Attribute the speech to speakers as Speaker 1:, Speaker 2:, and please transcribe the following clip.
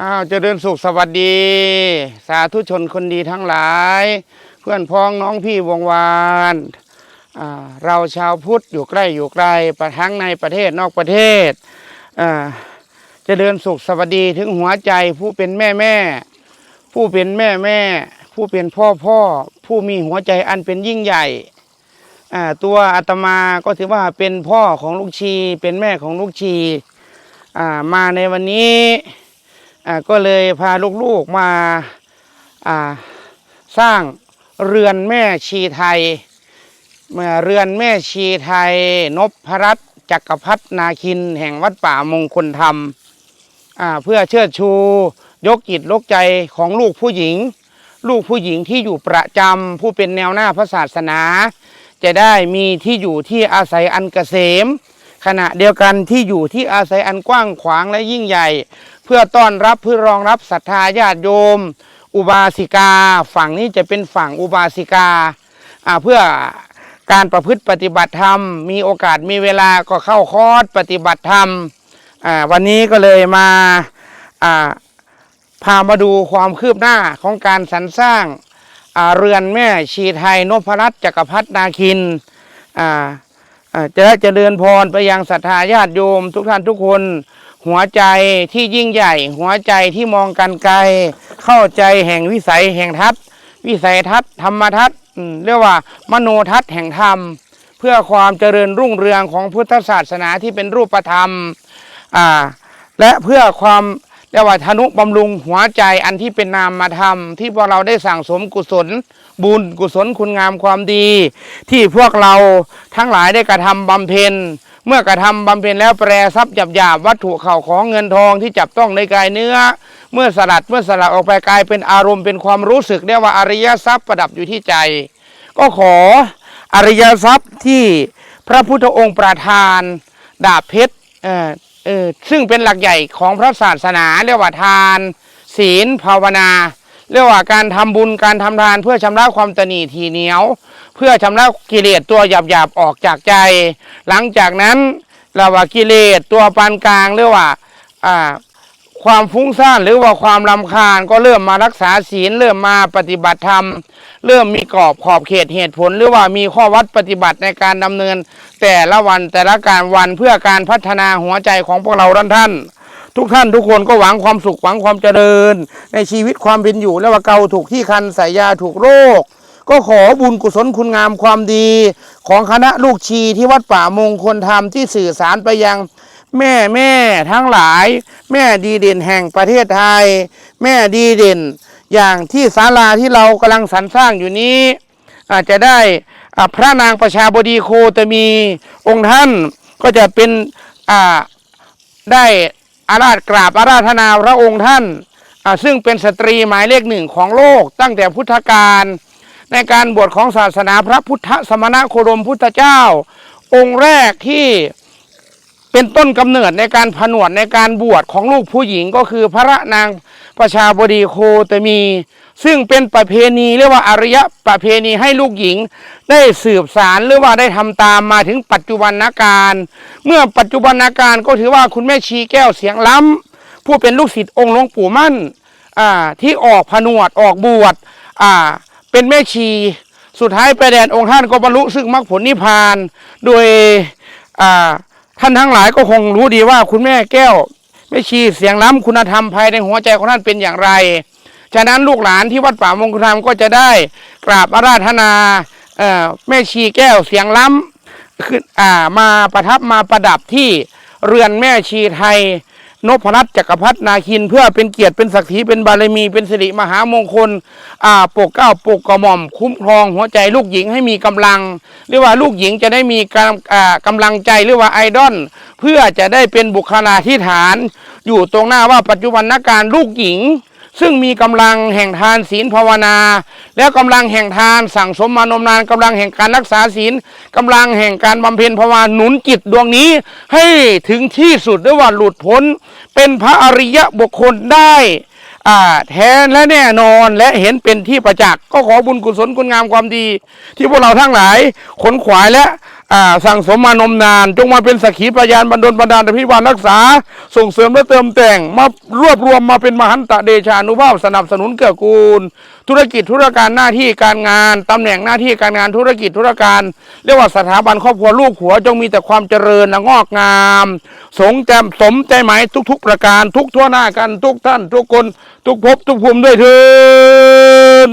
Speaker 1: อ้าวเจริญสุขสวัสดี สาธุชนคนดีทั้งหลาย เพื่อนพ้องน้องพี่วงวานเราชาวพุทธอยู่ใกล้อยู่ไกลประทั้งในประเทศนอกประเทศอ่าเจริญสุขสวัสดีถึงหัวใจผู้เป็นแม่แม่ ผู้เป็นแม่แม่ ผู้เป็นพ่อพ่อ ผู้มีหัวใจอันเป็นยิ่งใหญ่ตัวอาตมาก็ถือว่าเป็นพ่อของลูกชี เป็นแม่ของลูกชีมาในวันนี้ ก็เลยพาลูกๆมาสร้างเรือนแม่ชีไทยเมื่อเรือนแม่ชีไทย นพรัตน์จักรพัฒนาคิน แห่งวัดป่ามงคลธรรมเพื่อเชิดชู ยกจิตลกใจของลูกผู้หญิง ลูกผู้หญิงที่อยู่ประจำผู้เป็นแนวหน้าพระศาสนา จะได้มีที่อยู่ที่อาศัยอันเกษม ขณะเดียวกันที่อยู่ที่อาศัยอันกว้างขวางและยิ่งใหญ่ เพื่อต้อนรับเพื่อรองรับศรัทธาญาติโยม อุบาสิกา ฝั่งนี้จะเป็นฝั่งอุบาสิกาเพื่อการประพฤติปฏิบัติธรรม มีโอกาสมีเวลาก็เข้าคอร์สปฏิบัติธรรมวันนี้ก็เลยมาพามาดูความคืบหน้าของการสรรสร้างเรือนแม่ชีไทยนพรัตน์จักรพัฒนาคินอ่า จะได้เจริญพรไปยังศรัทธาญาติโยม ทุกท่านทุกคน หัวใจที่ยิ่งใหญ่ หัวใจที่มองกันไกล เข้าใจแห่งวิสัยแห่งทัศน์วิสัยทัศน์ธรรมทัศน์เรียกว่ามโนทัศน์แห่งธรรม เพื่อความเจริญรุ่งเรืองของพุทธศาสนาที่เป็นรูปธรรมและเพื่อความ เรียกว่าธนุบำรุงหัวใจอันที่เป็นนามธรรมที่พวกเราได้สั่งสมกุศล บุญกุศลคุณงามความดี ที่พวกเราทั้งหลายได้กระทำบำเพ็ญเมื่อกระทำบำเพ็ญแล้วแปรทรัพย์หยาบหยาบวัตถุเข่าของเงินทองที่จับต้องในกายเนื้อ เมื่อสลัดเมื่อสลัดออกไปกลายเป็นอารมณ์เป็นความรู้สึกเรียกว่าอริยทรัพย์ประดับอยู่ที่ใจ ก็ขออริยทรัพย์ที่พระพุทธองค์ประทาน ดาบเพชร เออซึ่งเป็นหลักใหญ่ของพระศาสนาเรียกว่าทาน ศีลภาวนา เรียกว่าการทำบุญการทำทานเพื่อชำระความตนีทีเหนียว เพื่อชำระกิเลสตัวหยาบๆออกจากใจ หลังจากนั้นเราว่ากิเลสตัวปานกลางเรียกว่าอ่าความฟุ้งซ่านหรือว่าความรำคาญก็เริ่มมารักษาศีลเริ่มมาปฏิบัติธรรม เริ่มมีกรอบขอบเขตเหตุผล หรือว่ามีข้อวัดปฏิบัติในการดำเนิน แต่ละวันแต่ละการวันเพื่อการพัฒนาหัวใจของพวกเราท่านท่านทุกท่านทุกคนก็หวังความสุขหวังความเจริญ ในชีวิตความเป็นอยู่ แล้วว่าเกาถูกที่คันใส่ยาถูกโรค ก็ขอบุญกุศลคุณงามความดี ของคณะลูกชีที่วัดป่ามงคลธรรมที่สื่อสารไปยังแม่แม่ทั้งหลาย แม่ดีเด่นแห่งประเทศไทย แม่ดีเด่น อย่างที่ศาลาที่เรากำลังสรรสร้างอยู่นี้ อาจจะได้พระนางประชาบดีโคตมีองค์ท่านก็จะเป็นได้อาราธกราบอาราธนาพระองค์ท่าน ซึ่งเป็นสตรีหมายเลขหนึ่งของโลกตั้งแต่พุทธกาลในการบวชของศาสนาพระพุทธสมณโคดมพุทธเจ้า องค์แรกที่เป็นต้นกำเนิดในการผนวดในการบวชของลูกผู้หญิงก็คือพระนาง ประชาบดีโคตมี ซึ่งเป็นประเพณีเรียกว่าอารยะประเพณีให้ลูกหญิง ได้สืบสารหรือว่าได้ทำตามมาถึงปัจจุบันนาการ เมื่อปัจจุบันนาการก็ถือว่าคุณแม่ชีแก้วเสียงล้ำผู้เป็นลูกศิษย์องค์หลวงปู่มั่นที่ออกผนวดออกบวชเป็นแม่ชีสุดท้ายไปแดนองค์ท่านก็บรรลุซึ่งมรรคผลนิพพาน โดยท่านทั้งหลายก็คงรู้ดีว่าคุณแม่แก้ว แม่ชีเสียงล้ำคุณธรรมภายในหัวใจของท่านเป็นอย่างไร ฉะนั้นลูกหลานที่วัดป่ามงคลธรรมก็จะได้กราบอาราธนาแม่ชีแก้วเสียงล้ำขึ้นมาประทับมาประดับที่เรือนแม่ชีไทย นพรัตน์จักรพัฒนาคิน เพื่อเป็นเกียรติเป็นศักดิ์ศรีเป็นบารมีเป็นสิริมหามงคล อ่าปกเก้าปกกระหม่อม คุ้มครองหัวใจลูกหญิงให้มีกำลัง หรือว่าลูกหญิงจะได้มีกำอ่ากำลังใจหรือว่าไอดอลเพื่อจะได้เป็นบุคลาธิฐาน อยู่ตรงหน้าว่าปัจจุบันนักการลูกหญิง ซึ่งมีกำลังแห่งทานศีลภาวนา แล้วกำลังแห่งทานสั่งสมมานมนานกำลังแห่งการรักษาศีลกำลังแห่งการบำเพ็ญภาวนาหนุนจิตดวงนี้ ให้ถึงที่สุดด้วยว่าหลุดพ้น เป็นพระอริยะบุคคลได้อ่าแท้และแน่นอนและเห็นเป็นที่ประจักษ์ก็ขอบุญกุศลคุณงามความดี ที่พวกเราทั้งหลายขนขวายและ สั่งสมมานมนาน จงมาเป็นสักขีพยานบรรดลบันดาลอภิบาลรักษา ส่งเสริมและเติมแต่งมารวบรวมมาเป็นมหันตเดชานุภาพสนับสนุนเกื้อกูล ธุรกิจธุรการหน้าที่การงานตำแหน่งหน้าที่การงานธุรกิจธุรการ เรียกว่าสถาบันครอบครัวลูกหัวจงมีแต่ความเจริญงอกงาม สงแจมสมใจหมายทุก ๆ ประการทุกทั่วหน้ากันทุกท่าน ทุกคนทุกภพทุกภูมิด้วยเถิน